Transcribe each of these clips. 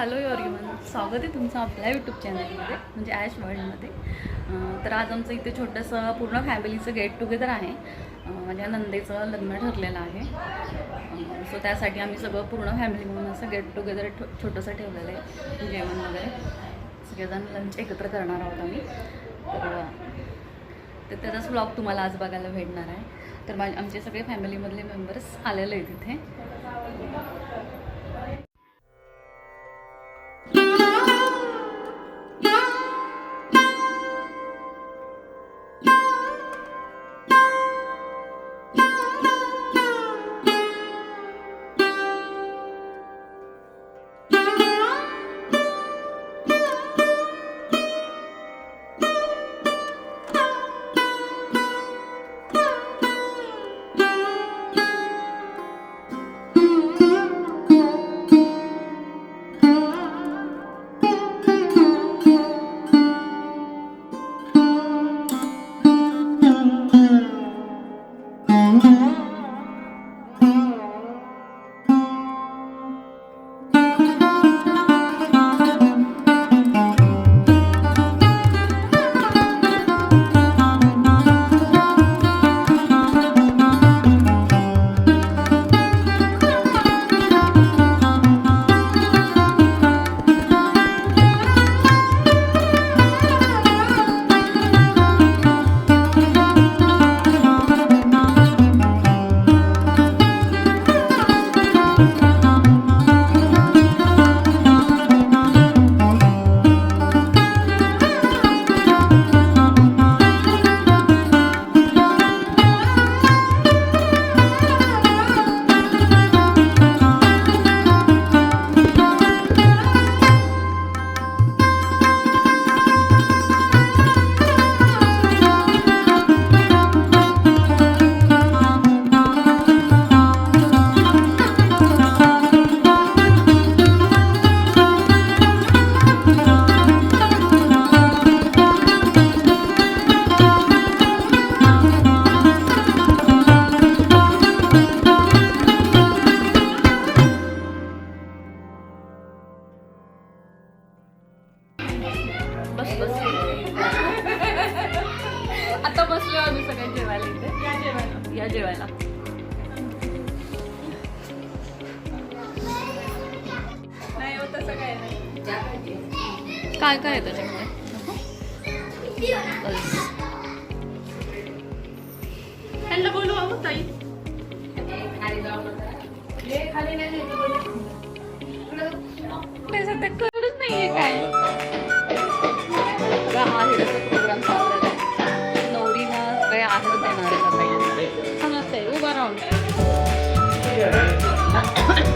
Hello everyone स्वागत आहे तुमचं आपल्या यूट्यूब चॅनलमध्ये म्हणजे ॲश वर्ल्डमध्ये तर आज आमचं इथे छोटंसं पूर्ण फॅमिलीचं गेट टुगेदर आहे. माझ्या नंदेचं लग्न ठरलेलं आहे. सो त्यासाठी आम्ही सगळं पूर्ण फॅमिली म्हणून असं गेट टुगेदर छोटंसं ठेवलेलं आहे. जेवण वगैरे. सगळेजण लंच एकत्र करणार आहोत आम्ही. तर तर त्याचाच ब्लॉग तुम्हाला आज बघायला भेटणार आहे. तर माझे आमचे सगळे फॅमिलीमधले मेंबर्स आलेले आहेत तिथे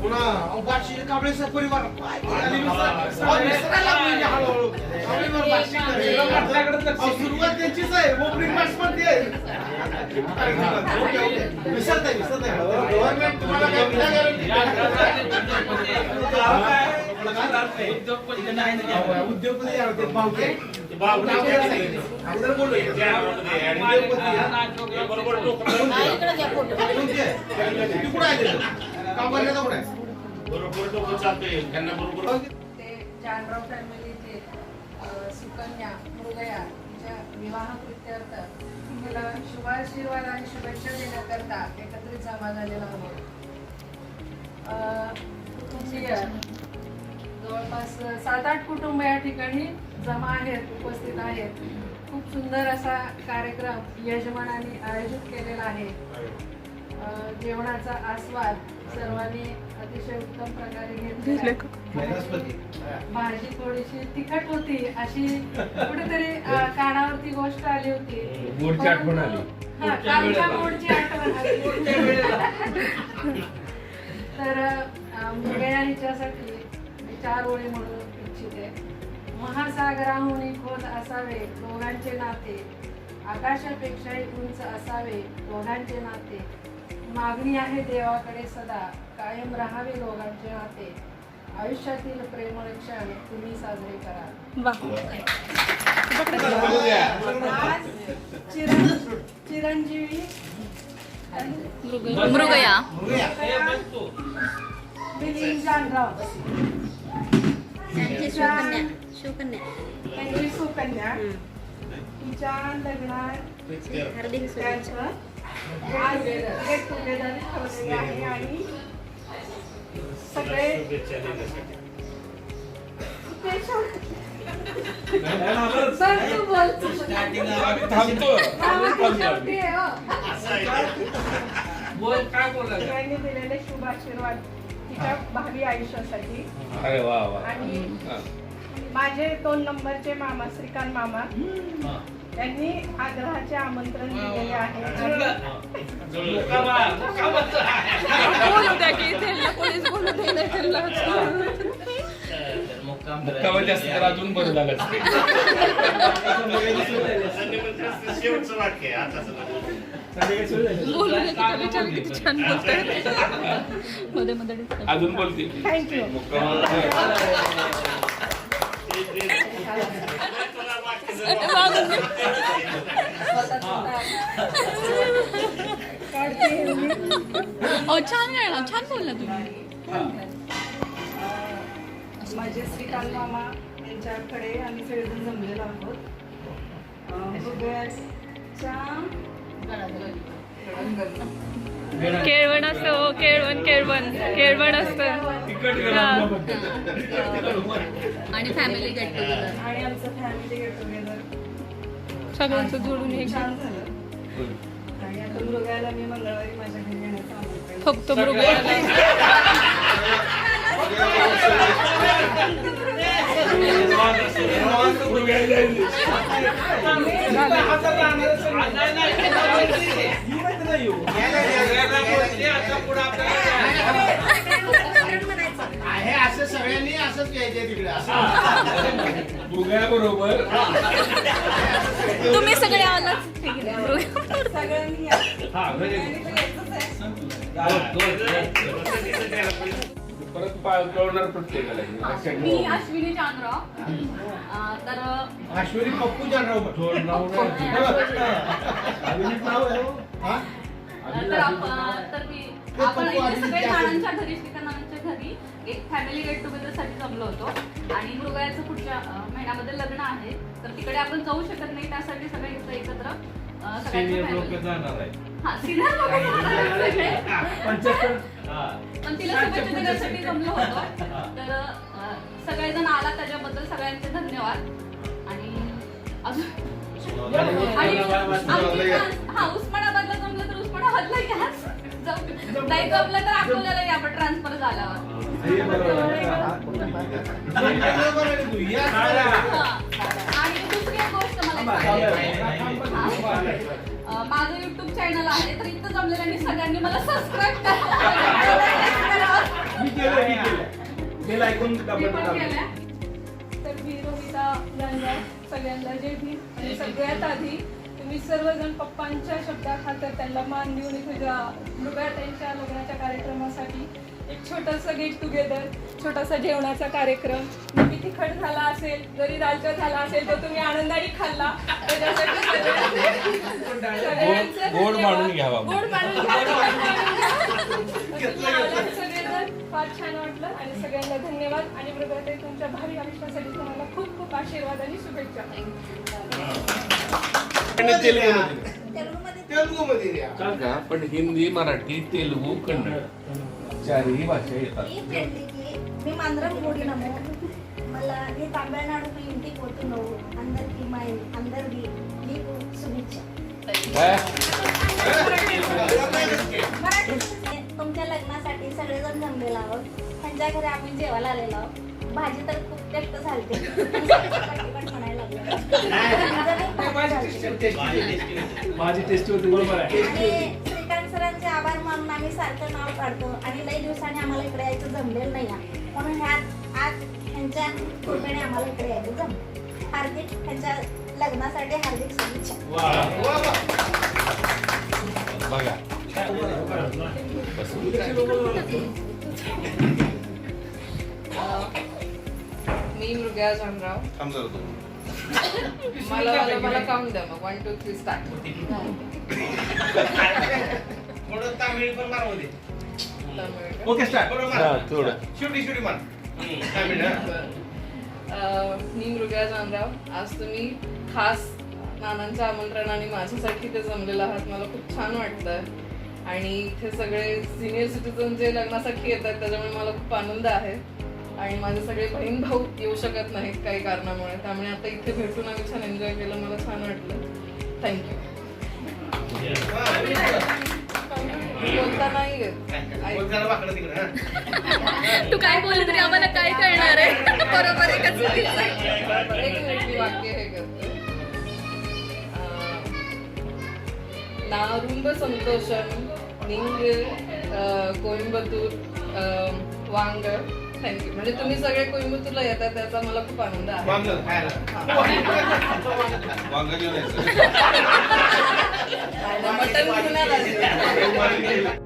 पुन्हा अहो, कांबळेचा परिवार. हळूहळू. कांबळेवर सुरुवात त्यांचीच आहे. ओपनिंग बॅट्समन ते आहे. Okay, okay. विसरताय विसरताय. गव्हर्नमेंट तुम्हाला काय बिना guarantee अहो, उद्योगपती आहे? ते सांगितलं? अगोदर बोललो की. उद्योगपती आहे. कोणती आहे? ती कुठं आहे तिथं? काम करण्याचा कुठं आहे. बरोबर डोकं चालतंय. त्यांना बरोबर ते जानराव फॅमिलीचे अ, सुकन्या मृगया यांच्या विवाह प्रित्यर्थ तिला शुभाशीर्वाद आणि शुभेच्छा देण्याकरता एकत्रित जमा झालेला आहोत अ, कुटुंबीय जवळपास सात आठ कुटुंब या ठिकाणी जमा आहेत उपस्थित आहेत. खूप सुंदर असा कार्यक्रम यजमानाने आयोजित केलेला आहे. अ, जेवणाचा आस्वाद सर्वांनी अतिशय उत्तम प्रकारे भाजी थोडीशी तिखट होती अशी कुठेतरी कानावरती गोष्ट आली होती. आठवण आली. हा, कालच्या गोडची आठवण आली. तर मुलग्या हिच्यासाठी चार ओळी म्हणू इच्छिते. महासागराहून खोल असावे दोघांचे नाते. आकाशापेक्षाही उंच असावे दोघांचे नाते. मागणी आहे देवाकडे सदा कायम राहावे दोघांचे नाते आयुष्यातील प्रेमळ क्षण तुम्ही साजरे करा. आज चिरं- चिरंजीवी. मृगया. त्यांची सुकन्या. सुकन्या. त्यांची सुकन्या. तिच्या लग्नात हार्दिक शुभेच्छा. आज गेट टुगेदर ठेवलेले आहे आणि सगळे सर, तू बोल. हो. त्यांनी दिलेले शुभ आशीर्वाद तिच्या भावी आयुष्यासाठी. अरे वा वा. आणि. माझे दोन नंबरचे मामा श्रीकांत मामा. त्यांनी आग्रहाचे आमंत्रण दिलेले आहे. अजून बरं झालं शेवटचं वाक्य. अजून बोलते. थँक्यू छान गायला छान बोलला तुम्ही. माझे श्रीकांत मामा यांच्याकडे आम्ही सगळेजण जमलेलो आहोत. अं, केळवण असतं केळवण केळवण केळवण असतं. आणि फॅमिली गेट टुगेदर आणि आमचं फॅमिली गेट टुगेदर सगळ्यांचं जोडून एक छान झालं आणि आता मृगाला मी मंगळवारी माझ्या घरी येण्याचं आमंत्रण फक्त मृग आहे असं सगळ्यांनी असंच घ्यायचं तिकडे असं. बरोबर तुम्ही सगळे आलाच. परत पाय कळणार प्रत्येकाला. हे. लक्षात मी ठेवा. अश्विनी चांद्राव तर अश्विनी पप्पू जानराव. नाव आहे हो. हा? तर आपण तर मी ते आपण इथे सगळे घरी घरी. एक फॅमिली गेट टुगेदरसाठी जमलो होतो. आणि मृगाचं पुढच्या महिन्यामध्ये लग्न आहे. तर तिकडे आपण जाऊ शकत नाही त्यासाठी सगळे इथं एकत्र हा. पण तिला शुभेच्छा देण्यासाठी जमलो होतो. तर सगळेजण आला त्याच्याबद्दल सगळ्यांचे धन्यवाद. आणि अजून आणि हा उस्मानाबादला जमलं तर नाही जमलं तर आपल्याला आपण ट्रान्सफर झाला आणि दुसरी गोष्ट मला माझं युट्यूब चॅनल आहे तर इथं जमलेल्यांनी सगळ्यांनी मला सबस्क्राईब करा. तर मी रोहिता सगळ्यांना जे सगळ्यात आधी तुम्ही सर्वजण पप्पांच्या शब्दाखातर त्यांना मान देऊन इथे ज्या मृगा त्यांच्या लग्नाच्या कार्यक्रमासाठी एक छोटंसं गेट टुगेदर छोटासा जेवणाचा कार्यक्रम. जरी तिखट झाला असेल जरी दालचा झाला असेल तर तुम्ही आनंदाने खाल्ला. त्याच्यासाठी सगळ्यांचे- सगळ्यांचे गोड. मानून घ्यावा. गोड मानून सगळेजण. फार छान वाटलं. आणि सगळ्यांना धन्यवाद. आणि मृगाताई तुमच्या भावी आयुष्यासाठी तुम्हाला खूप खूप आशीर्वाद आणि शुभेच्छा. आणि तेलुगुमध्ये. तेलुगुमध्ये तेलुगुमध्ये द्या. का? पण हिंदी मराठी तेलुगू कन्नड चारही भाषा येतात ఈ పెళ్లికి మేమందరం కూడినాము మళ్ళా ఈ తమిళనాడు ఇంటికి పోతున్నావు అందరికి మా అందరికి నీకు శుభేచ్ఛ काय? तुमच्या लग्नासाठी सगळेजण जमलेलो आहोत त्यांच्या घरी आम्ही जेवायला आलेलो आहोत भाजी तर खूप टेस्ट झालते. म्हणायला लागले माझी टेस्टी होती बरोबर आहे. आणि श्रीकांत सरांचे आभार मानून आम्ही सारखं नाव काढतो आणि लई दिवसांनी आम्हाला इकडे यायचं जमलेलं नाही. म्हणून ह्या आज ह्यांच्या कृपेने आम्हाला इकडे यायचं जमलं. हार्दिक ह्यांच्या लग्नासाठी हार्दिक शुभेच्छा. बघा. मी मृग्या जानराव थांब जरा तू. मला मला काउंट द्या मग. वन टू थ्री स्टार्ट थोडं तामिळ पण मारमध्ये. ओके स्टार्ट बरोबर. हा, मार. थोडं. शेवटी शेवटी मार. हम्म, तामिळ हा. मी मृग्या जानराव आज तुम्ही खास नानांच्या आमंत्रणाने माझ्यासाठी ते जमलेलं आहात. मला खूप छान वाटतं आणि इथे सगळे सिनियर सिटीजन जे लग्नासाठी येतात त्याच्यामुळे मला खूप आनंद आहे. आणि माझे सगळे बहीण भाऊ येऊ शकत नाहीत काही कारणामुळे. त्यामुळे आता इथे भेटून आम्ही छान एन्जॉय केलं. मला छान वाटलं. थँक्यू बोलता नाही. तू काय बोलली तरी आम्हाला काय कळणार आहे? बरोबर? बरोबर, एक मिनिट मी वाक्य हे करते. नारुंब संतोषम निंग कोइंबतूर वांग थँक्यू म्हणजे तुम्ही सगळे कोइंबतूरला येतात त्याचा मला खूप आनंद आहे वांगं, खायला. वांगं घेऊन यायचं. आणि मटण घेऊन आला.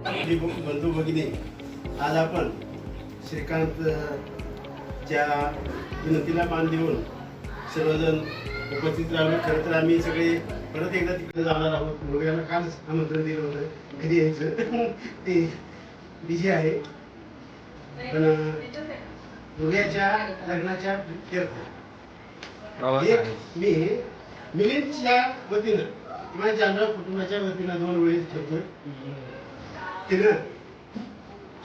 आपली बंधू भगिनी आज आपण श्रीकांत च्या विनंतीला मान देऊन सर्वजण उपस्थित राहिलो खरं तर आम्ही सगळे परत एकदा तिकडे जाणार आहोत मुलग्याला काल आमंत्रण दिलं होतं घरी यायचं ते बिझी आहे पण मुलग्याच्या लग्नाच्या एक. मी मिलिंदच्या वतीनं किंवा जानराव कुटुंबाच्या वतीनं दोन वेळेस ठेवतोय. तिनं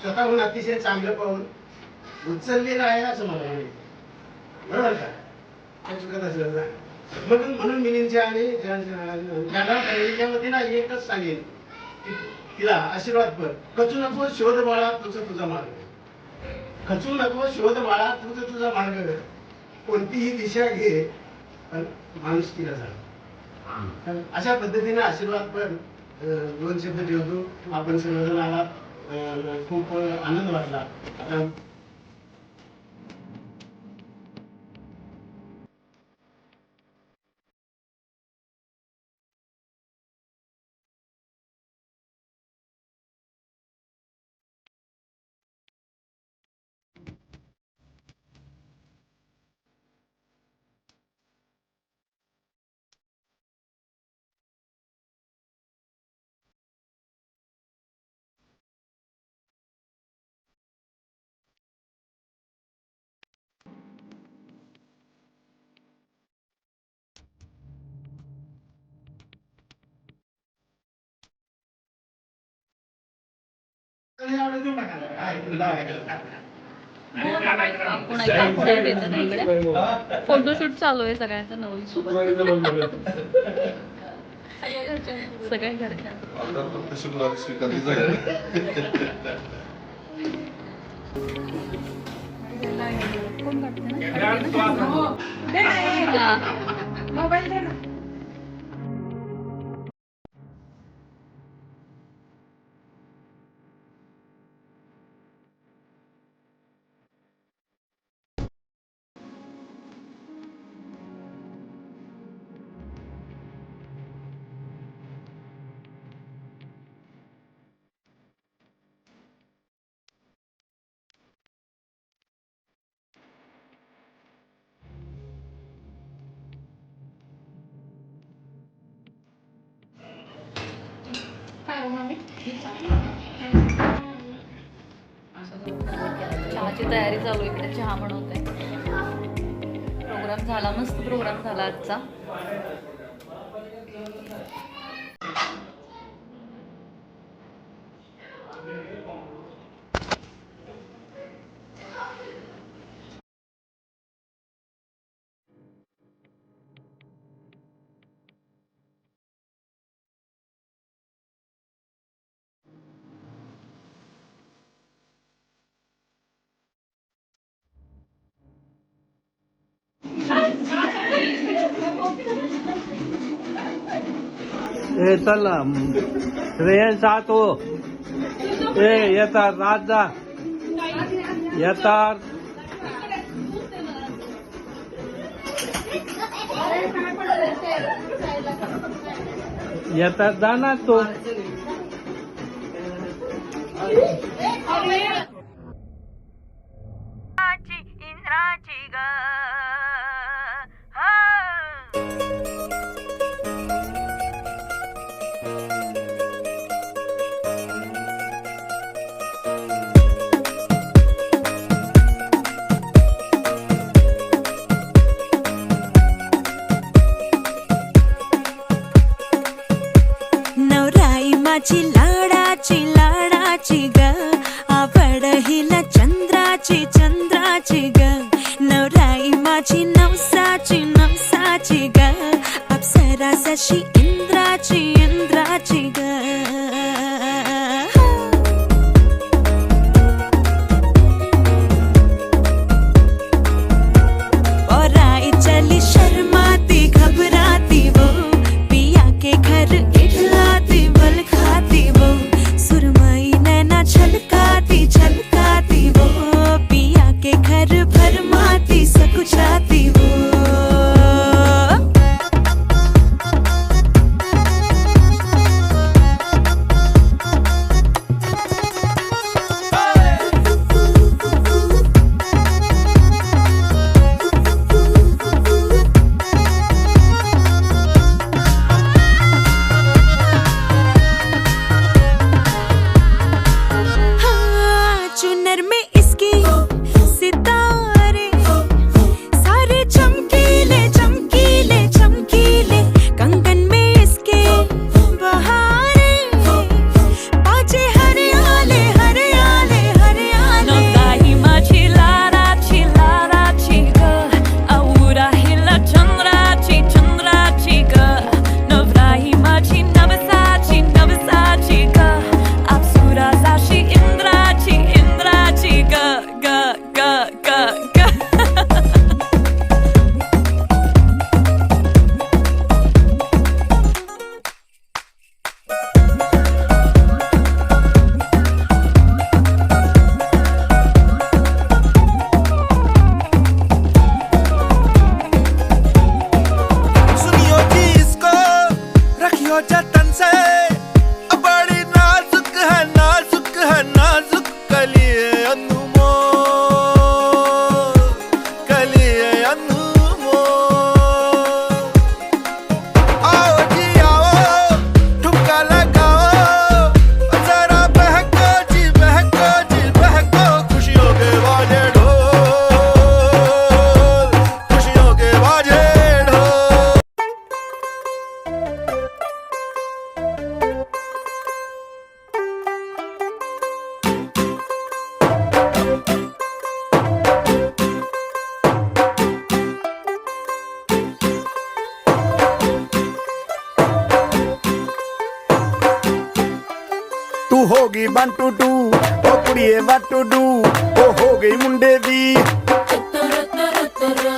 स्वतःहून अतिशय चांगलं पाहून उचललेलं आहे असं मला म्हणायचं. बरोबर का? चुकत असेल म्हणून म्हणून मिलिंदच्या आणि जानराव फॅमिलीच्या वतीनं एकच सांगेन तिला आशीर्वाद कर खचू नको शोध बाळा तुझं तुझा मार्ग. खचू नको शोध बाळा तुझं तुझा मार्ग कोणतीही दिशा घे पण माणूस तिला झाला अशा पद्धतीने आशीर्वाद पण दोन शब्द ठेवतो. आपण सर्वजण आला खूप आनंद वाटला. आता फोटोशूट चालू आहे सगळ्यांचा नवीन सोबत सगळ्या घरच्या आता चहाची तयारी चालू आहे. इकडे चहा बनवते. प्रोग्राम झाला मस्त प्रोग्राम झाला आजचा. ए चल. ना श्रेयस हो ए येतात रात जा. येतात येतात जा तो. इंद्राची इंद्राची माझी लाडाची लाडाची ग. आवड हिला चंद्राची चंद्राची ग. नवराई माझी नवसाची नवसाची ग. अप्सरा सशी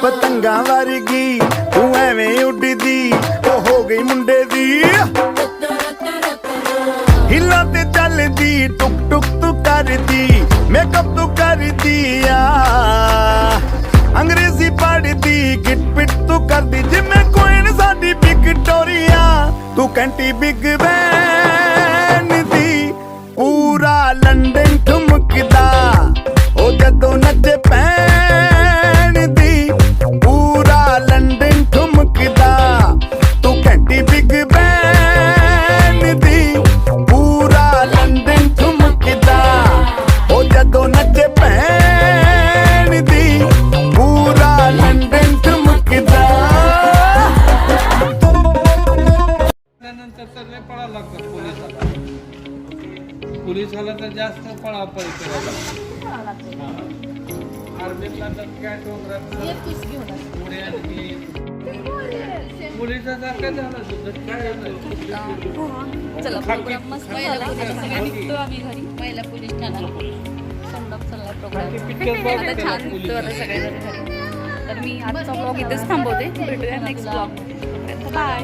ਪਤੰਗਾਂ ਵਰਗੀ, ਤੂੰ ਐਵੇਂ ਉੱਡਦੀ, ਉਹ ਹੋ ਗਈ ਮੁੰਡੇ ਦੀ। ਹਿੱਲਾਂ ਤੇ ਚੱਲਦੀ, ਟੁਕ ਟੁਕ ਤੂੰ ਕਰਦੀ ਮੇਕਅਪ ਤੂੰ ਕਰਦੀ ਆ। ਅੰਗਰੇਜ਼ੀ ਪੜ੍ਹਦੀ, ਗਿਟ ਪਿਟ ਤੂੰ ਕਰਦੀ, ਜਿਵੇਂ ਕੋਇਨ ਸਾਡੀ ਵਿਕਟੋਰੀਆ। ਤੂੰ ਕੰਟੀ ਬਿਗ ਬੈਨ ਦੀ, ਪੂਰਾ ਲੰਡਨ निघतो आम्ही घरी. पहिला पोलीस ठाण्याला. संडप चाललाय प्रोग्राम आता छान निघतो आता सगळेजण घरी. तर मी आजचा ब्लॉग इथेच थांबवते. भेटूया नेक्स्ट ब्लॉग बाय